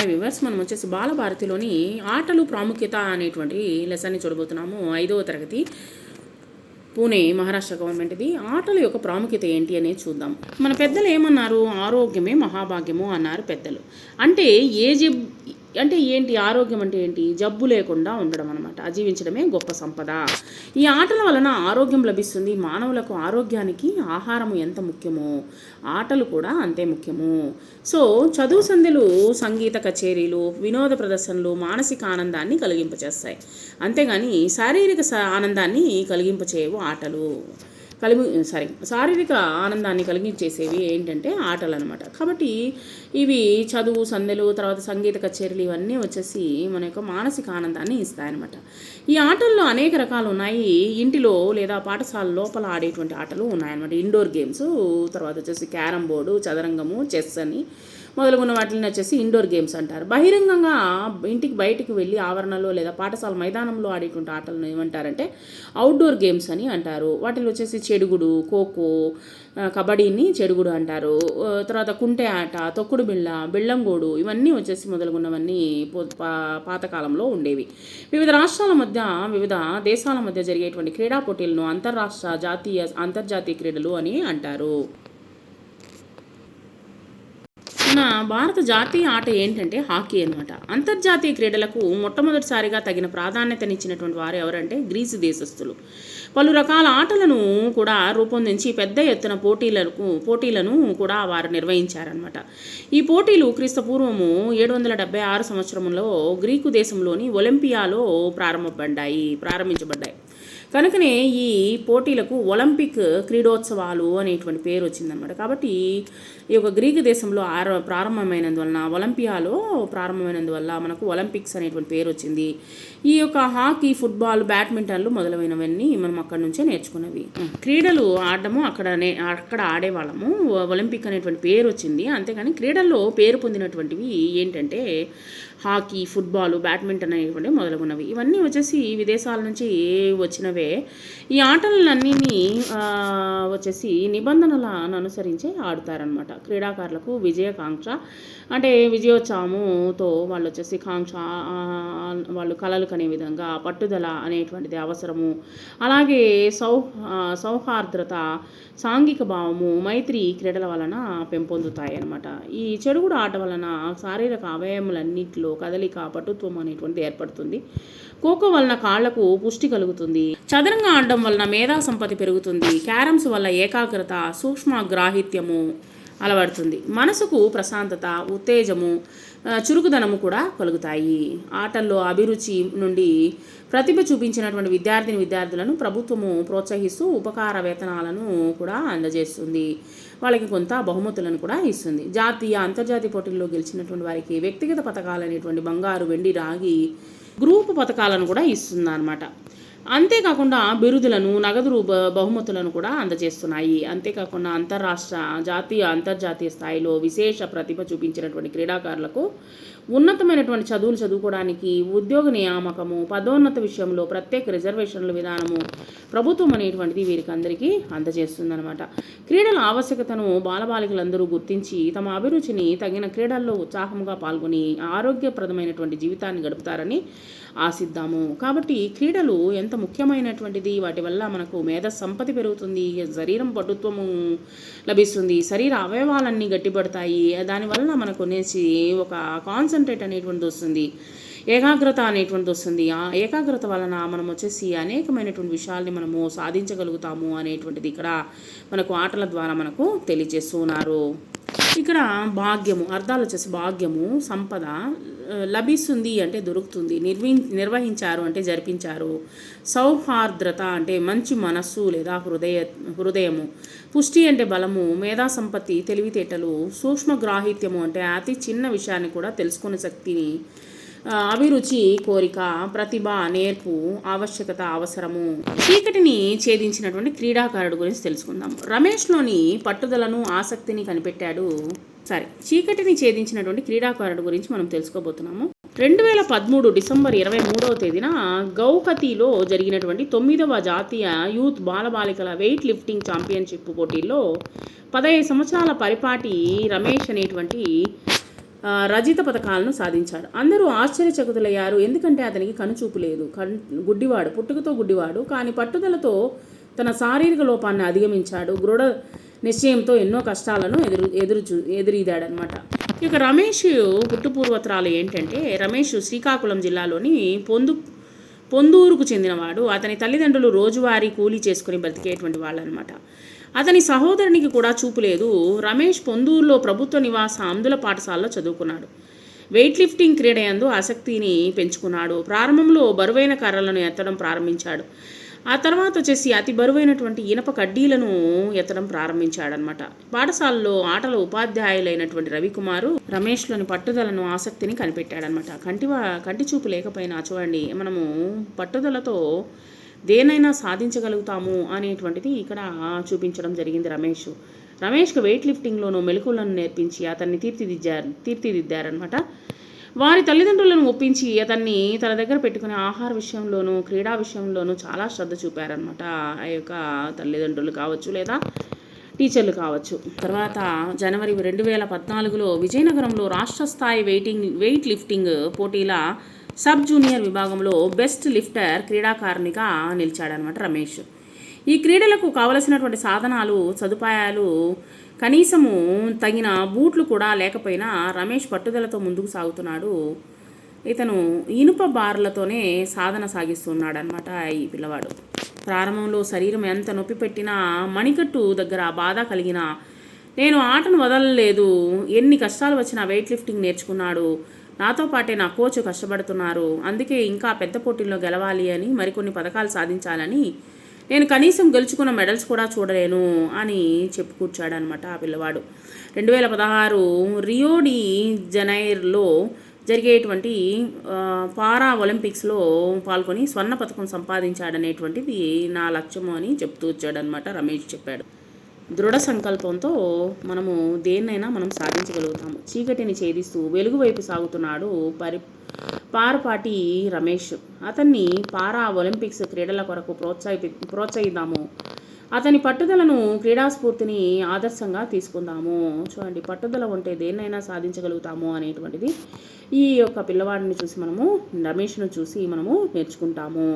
Hi viewers మనం వచ్చేసి బాలభారతిలోని ఆటలు ప్రాముఖ్యత అనేటువంటి లెసన్ని చూడబోతున్నాము. ఐదవ తరగతి పూణే మహారాష్ట్ర గవర్నమెంట్ది ఆటల యొక్క ప్రాముఖ్యత ఏంటి అనేది చూద్దాం. మన పెద్దలు ఏమన్నారు? ఆరోగ్యమే మహాభాగ్యము అన్నారు పెద్దలు. అంటే ఏ జబ్ అంటే ఏంటి? ఆరోగ్యం అంటే ఏంటి? జబ్బు లేకుండా ఉండడం అనమాట జీవించడమే గొప్ప సంపద. ఈ ఆటల వలన ఆరోగ్యం లభిస్తుంది. మానవులకు ఆరోగ్యానికి ఆహారము ఎంత ముఖ్యమో? ఆటలు కూడా అంతే ముఖ్యము. సో చదువు సంధ్యలు సంగీత కచేరీలు వినోద ప్రదర్శనలు మానసిక ఆనందాన్ని కలిగింపచేస్తాయి. అంతేగాని శారీరక స- ఆనందాన్ని కలిగింపచేయవు ఆటలు. కలిగి సారీ శారీరక ఆనందాన్ని కలిగించేసేవి ఏంటంటే ఆటలు అనమాట కాబట్టి ఇవి చదువు సందెలు తర్వాత సంగీత కచేరీలు ఇవన్నీ వచ్చేసి మన యొక్క మానసిక ఆనందాన్ని ఇస్తాయన్నమాట. ఈ ఆటల్లో అనేక రకాలు ఉన్నాయి. ఇంటిలో లేదా పాఠశాల లోపల ఆడేటువంటి ఆటలు ఉన్నాయన్నమాట. ఇండోర్ గేమ్స్ తర్వాత వచ్చేసి క్యారమ్ బోర్డు చదరంగము చెస్ అని. మొదలుగున్న వాటిని వచ్చేసి ఇండోర్ గేమ్స్ అంటారు. బహిరంగంగా ఇంటికి బయటికి వెళ్ళి ఆవరణలో లేదా పాఠశాల మైదానంలో ఆడేటువంటి ఆటలను ఏమంటారంటే అవుట్డోర్ గేమ్స్ అని అంటారు. వాటిలో వచ్చేసి చెడుగుడు ఖోఖో కబడ్డీని చెడుగుడు అంటారు. తర్వాత కుంటే ఆట తొక్కుడు బిళ్ళ బిళ్ళంగోడు ఇవన్నీ వచ్చేసి మొదలుగున్నవన్నీ పా- పాతకాలంలో ఉండేవి. వివిధ రాష్ట్రాల మధ్య వివిధ దేశాల మధ్య జరిగేటువంటి క్రీడా పోటీలను అంతర్రాష్ట్ర జాతీయ అంతర్జాతీయ క్రీడలు అని అంటారు. మన భారత జాతీయ ఆట ఏంటంటే హాకీ అనమాట అంతర్జాతీయ క్రీడలకు మొట్టమొదటిసారిగా తగిన ప్రాధాన్యతనిచ్చినటువంటి వారు ఎవరంటే గ్రీసు దేశస్థులు. పలు రకాల ఆటలను కూడా రూపొందించి పెద్ద ఎత్తున పోటీలకు పోటీలను కూడా వారు నిర్వహించారనమాట ఈ పోటీలు క్రీస్తపూర్వము ఏడు వందల డెబ్బై ఆరు సంవత్సరంలో గ్రీకు దేశంలోని ఒలింపియాలో ప్రారంభపడ్డాయి ప్రారంభించబడ్డాయి. కనుకనే ఈ పోటీలకు ఒలింపిక్ క్రీడోత్సవాలు అనేటువంటి పేరు వచ్చిందనమాట కాబట్టి ఈ యొక్క గ్రీకు దేశంలో ఆర ప్రారంభమైనందువలన ఒలింపియాలో ప్రారంభమైనందువల్ల మనకు ఒలింపిక్స్ అనేటువంటి పేరు వచ్చింది. ఈ యొక్క హాకీ ఫుట్బాల్ బ్యాడ్మింటన్లు మొదలైనవన్నీ మనం అక్కడ నుంచే నేర్చుకున్నవి. క్రీడలు ఆడడము అక్కడ అక్కడ ఆడేవాళ్ళము. ఒలింపిక్ అనేటువంటి పేరు వచ్చింది. అంతేగాని క్రీడల్లో పేరు పొందినటువంటివి ఏంటంటే హాకీ ఫుట్బాల్ బ్యాడ్మింటన్ అనేటువంటి మొదలగున్నవి. ఇవన్నీ వచ్చేసి విదేశాల నుంచి వచ్చినవే. ఈ ఆటలన్నీ వచ్చేసి నిబంధనలను అనుసరించి ఆడుతారనమాట క్రీడాకారులకు విజయకాంక్ష. అంటే విజయోత్సవముతో వాళ్ళు వచ్చేసి కాంక్ష వాళ్ళు కలలు కనే విధంగా పట్టుదల అనేటువంటిది అవసరము. అలాగే సౌ సౌహార్ద్రత సాంఘిక భావము మైత్రి క్రీడల వలన పెంపొందుతాయి అన్నమాట ఈ చెడుగుడు ఆట వలన శారీరక అవయములన్నింటిలో కదలిక పటుత్వం అనేటువంటిది ఏర్పడుతుంది. ఖోఖో వలన కాళ్ళకు పుష్టి కలుగుతుంది. చదరంగా ఆడడం వలన మేధా సంపత్తి పెరుగుతుంది. క్యారమ్స్ వల్ల ఏకాగ్రత సూక్ష్మ గ్రాహిత్యము అలవడుతుంది. మనసుకు ప్రశాంతత ఉత్తేజము చురుకుదనము కూడా కలుగుతాయి. ఆటల్లో అభిరుచి నుండి ప్రతిభ చూపించినటువంటి విద్యార్థిని విద్యార్థులను ప్రభుత్వము ప్రోత్సహిస్తూ ఉపకార వేతనాలను కూడా అందజేస్తుంది. వాళ్ళకి కొంత బహుమతులను కూడా ఇస్తుంది. జాతీయ అంతర్జాతీయ పోటీల్లో గెలిచినటువంటి వారికి వ్యక్తిగత పథకాలు అనేటువంటి బంగారు వెండి రాగి గ్రూప్ పథకాలను కూడా ఇస్తుంది అనమాట అంతేకాకుండా బిరుదులను నగదు రూప బహుమతులను కూడా అందజేస్తున్నాయి. అంతేకాకుండా అంతర్రాష్ట్ర జాతీయ అంతర్జాతీయ స్థాయిలో విశేష ప్రతిభ చూపించినటువంటి క్రీడాకారులకు ఉన్నతమైనటువంటి చదువులు చదువుకోవడానికి ఉద్యోగ నియామకము పదోన్నత విషయంలో ప్రత్యేక రిజర్వేషన్ల విధానము ప్రభుత్వం అనేటువంటిది వీరికి అందరికీ అందజేస్తుందన్నమాట. క్రీడల ఆవశ్యకతను బాలబాలికలందరూ గుర్తించి తమ అభిరుచిని తగిన క్రీడల్లో ఉత్సాహంగా పాల్గొని ఆరోగ్యప్రదమైనటువంటి జీవితాన్ని గడుపుతారని ఆశిద్దాము. కాబట్టి క్రీడలు ఎంత ముఖ్యమైనటువంటిది? వాటి వల్ల మనకు మేధ సంపత్తి పెరుగుతుంది శరీరం పటుత్వము లభిస్తుంది శరీర అవయవాలన్నీ గట్టిపడతాయి. దానివల్ల మనకు అనేసి ఒక కాన్సన్ట్రేట్ అనేటువంటిది వస్తుంది ఏకాగ్రత అనేటువంటిది వస్తుంది. ఆ ఏకాగ్రత వలన మనం వచ్చేసి అనేకమైనటువంటి విషయాల్ని మనము సాధించగలుగుతాము అనేటువంటిది ఇక్కడ మనకు ఆటల ద్వారా మనకు తెలియజేస్తున్నారు. ఇక్కడ భాగ్యము అర్థాలు వచ్చేసి భాగ్యము సంపద లభిస్తుంది అంటే దొరుకుతుంది. నిర్వి నిర్వహించారు అంటే జరిపించారు. సౌహార్ద్రత అంటే మంచి మనస్సు లేదా హృదయ హృదయము. పుష్టి అంటే బలము మేధా సంపత్తి తెలివితేటలు సూక్ష్మ గ్రాహిత్యము అంటే అతి చిన్న విషయాన్ని కూడా తెలుసుకునే శక్తిని అభిరుచి కోరిక ప్రతిభ నేర్పు ఆవశ్యకత అవసరము. చీకటిని ఛేదించినటువంటి క్రీడాకారుడు గురించి తెలుసుకుందాం. రమేష్లోని పట్టుదలను ఆసక్తిని కనిపెట్టాడు. సరే చీకటిని ఛేదించినటువంటి క్రీడాకారుడు గురించి మనం తెలుసుకోబోతున్నాము. రెండు వేల పదమూడు డిసెంబర్ ఇరవై మూడవ తేదీన గౌహతిలో జరిగినటువంటి తొమ్మిదవ జాతీయ యూత్ బాలబాలికల వెయిట్ లిఫ్టింగ్ ఛాంపియన్షిప్ పోటీల్లో పదహైదు సంవత్సరాల పరిపాటి రమేష్ అనేటువంటి రజిత పథకాలను సాధించాడు. అందరూ ఆశ్చర్యచకుతులయ్యారు. ఎందుకంటే అతనికి కనుచూపు లేదు. కన్ గుడ్డివాడు పుట్టుకతో గుడ్డివాడు కానీ పట్టుదలతో తన శారీరక లోపాన్ని అధిగమించాడు. దృఢ నిశ్చయంతో ఎన్నో కష్టాలను ఎదురు ఎదురు చూ ఎదురీదాడనమాట. ఇక రమేష్ పుట్టుపూర్వత్రాలు ఏంటంటే రమేష్ శ్రీకాకుళం జిల్లాలోని పొందు పొందూరుకు చెందినవాడు. అతని తల్లిదండ్రులు రోజువారీ కూలీ చేసుకుని బ్రతికేటువంటి వాళ్ళనమాట. అతని సహోదరునికి కూడా చూపు లేదు. రమేష్ పొందూరులో ప్రభుత్వ నివాస అందుల పాఠశాలలో చదువుకున్నాడు. వెయిట్ లిఫ్టింగ్ క్రీడ యందు ఆసక్తిని పెంచుకున్నాడు. ప్రారంభంలో బరువైన కర్రలను ఎత్తడం ప్రారంభించాడు. ఆ తర్వాత వచ్చేసి అతి బరువైనటువంటి ఇనప కడ్డీలను ఎత్తడం ప్రారంభించాడనమాట పాఠశాలలో ఆటల ఉపాధ్యాయులైనటువంటి రవికుమారు రమేష్లోని పట్టుదలను ఆసక్తిని కనిపెట్టాడనమాట కంటి కంటి చూపు లేకపోయినా చూడండి మనము పట్టుదలతో దేనైనా సాధించగలుగుతాము అనేటువంటిది ఇక్కడ చూపించడం జరిగింది రమేష్. రమేష్కు వెయిట్ లిఫ్టింగ్లోనూ మెలకువలను నేర్పించి అతన్ని తీర్చిదిద్దారు తీర్చిదిద్దారనమాట వారి తల్లిదండ్రులను ఒప్పించి అతన్ని తన దగ్గర పెట్టుకునే ఆహార విషయంలోనూ క్రీడా విషయంలోనూ చాలా శ్రద్ధ చూపారనమాట ఆ యొక్క తల్లిదండ్రులు కావచ్చు లేదా టీచర్లు కావచ్చు. తర్వాత జనవరి రెండు వేల పద్నాలుగులో విజయనగరంలో రాష్ట్ర స్థాయి వెయిటింగ్ వెయిట్ లిఫ్టింగ్ పోటీల సబ్ జూనియర్ విభాగంలో బెస్ట్ లిఫ్టర్ క్రీడాకారునిగా నిలిచాడనమాట రమేష్. ఈ క్రీడలకు కావలసినటువంటి సాధనాలు సదుపాయాలు కనీసము తగిన బూట్లు కూడా లేకపోయినా రమేష్ పట్టుదలతో ముందుకు సాగుతున్నాడు. ఇతను ఇనుప బార్లతోనే సాధన సాగిస్తున్నాడనమాట ఈ పిల్లవాడు. ప్రారంభంలో శరీరం ఎంత నొప్పి పెట్టినా మణికట్టు దగ్గర బాధ కలిగిన నేను ఆటను వదలలేదు. ఎన్ని కష్టాలు వచ్చినా వెయిట్ లిఫ్టింగ్ నేర్చుకున్నాడు. నాతో పాటే నా కోచ్ కష్టపడుతున్నారు. అందుకే ఇంకా పెద్ద పోటీల్లో గెలవాలి అని మరికొన్ని పథకాలు సాధించాలని నేను కనీసం గెలుచుకున్న మెడల్స్ కూడా చూడలేను అని చెప్పు కూర్చాడనమాట ఆ పిల్లవాడు. రెండు వేల పదహారు రియోడి జనైర్లో జరిగేటువంటి పారా ఒలింపిక్స్లో పాల్గొని స్వర్ణ పథకం సంపాదించాడనేటువంటిది నా లక్ష్యము అని చెప్తూ వచ్చాడనమాట రమేష్ చెప్పాడు. దృఢ సంకల్పంతో మనము దేన్నైనా మనం సాధించగలుగుతాము. చీకటిని ఛేదిస్తూ వెలుగు వైపు సాగుతున్నాడు పరి పారపాటి రమేష్. అతన్ని పారా ఒలింపిక్స్ క్రీడల కొరకు ప్రోత్సాహి ప్రోత్సహిద్దాము. అతని పట్టుదలను క్రీడాస్ఫూర్తిని ఆదర్శంగా తీసుకుందాము. చూడండి పట్టుదల ఉంటే దేన్నైనా సాధించగలుగుతాము అనేటువంటిది ఈ యొక్క పిల్లవాడిని చూసి మనము రమేష్ను చూసి మనము నేర్చుకుంటాము.